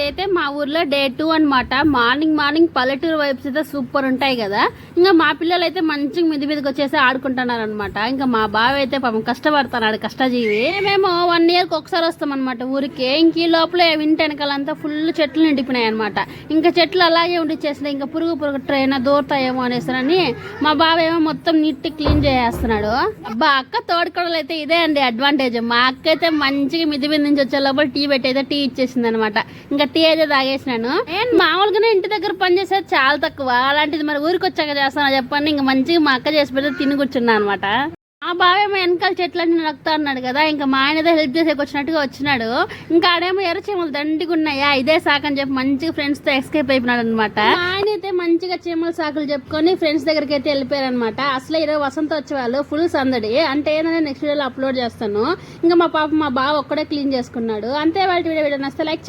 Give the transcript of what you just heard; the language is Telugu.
ఇదైతే మా ఊర్లో డే టూ అన్నమాట. మార్నింగ్ మార్నింగ్ పల్లెటూరు వైబ్స్ అయితే సూపర్ ఉంటాయి కదా. ఇంకా మా పిల్లలు అయితే మంచిగా మిది మీదకి వచ్చేసి ఆడుకుంటున్నారు అనమాట ఇంకా మా బావ అయితే పాపం కష్టపడుతున్నాడు కష్టజీవి. మేము వన్ ఇయర్కి ఒకసారి వస్తాం అనమాట ఊరికి. ఇంక ఈ లోపల ఇంటి వెనకాలంతా ఫుల్ చెట్లు నిండిపోయినాయి అనమాట ఇంకా చెట్లు అలాగే ఉండిచ్చేసినాయి ఇంకా పురుగు పురుగు ట్రైన్ దూరతాయేమో అనేసరని మా బావ ఏమో మొత్తం నీట్ క్లీన్ చేసేస్తున్నాడు. అబ్బా అక్క తోడుకోడలు అయితే ఇదే అండి అడ్వాంటేజ్. మా అక్క అయితే మంచిగా మిది మీద నుంచి వచ్చే లోపల టీ పెట్టి అయితే టీ ఇచ్చేసింది అనమాట ఇంకా టీ అయితే తాగేసినాను. నేను మామూలుగానే ఇంటి దగ్గర పని చేసేది చాలా తక్కువ. అలాంటిది మరి ఊరికి వచ్చాక చేస్తాను చెప్పండి. ఇంకా మంచిగా మా అక్క చేసి పెడితే తిని కూర్చున్నా అనమాట ఆ బావేమో వెనకాల చెట్లన్నీ నరుకుతా అన్నాడు కదా. ఇంకా మా ఆయనదే హెల్ప్ చేసేకి వచ్చినట్టుగా వచ్చినాడు. ఇంకా ఆడేమో ఎర్రచీమలు దండిగా ఉన్నాయా? ఇదే సాకు అని చెప్పి మంచిగా ఫ్రెండ్స్తో ఎస్కేప్ అయిపోయినాడు అనమాట ఆయన అయితే మంచిగా చీమల సాకులు చెప్పుకొని ఫ్రెండ్స్ దగ్గరికి అయితే వెళ్ళిపోయారు అనమాట అసలు ఈరోజు వసంత వచ్చే వాళ్ళు ఫుల్ సందడి. అంటే ఏంటంటే నెక్స్ట్ వీడియోలో అప్లోడ్ చేస్తాను. ఇంకా మా పాప మా బావ ఒక్కడే క్లీన్ చేసుకున్నాడు. అంతే వాళ్ళ వీడియో వీడియో నస్తే లైక్ చేయండి.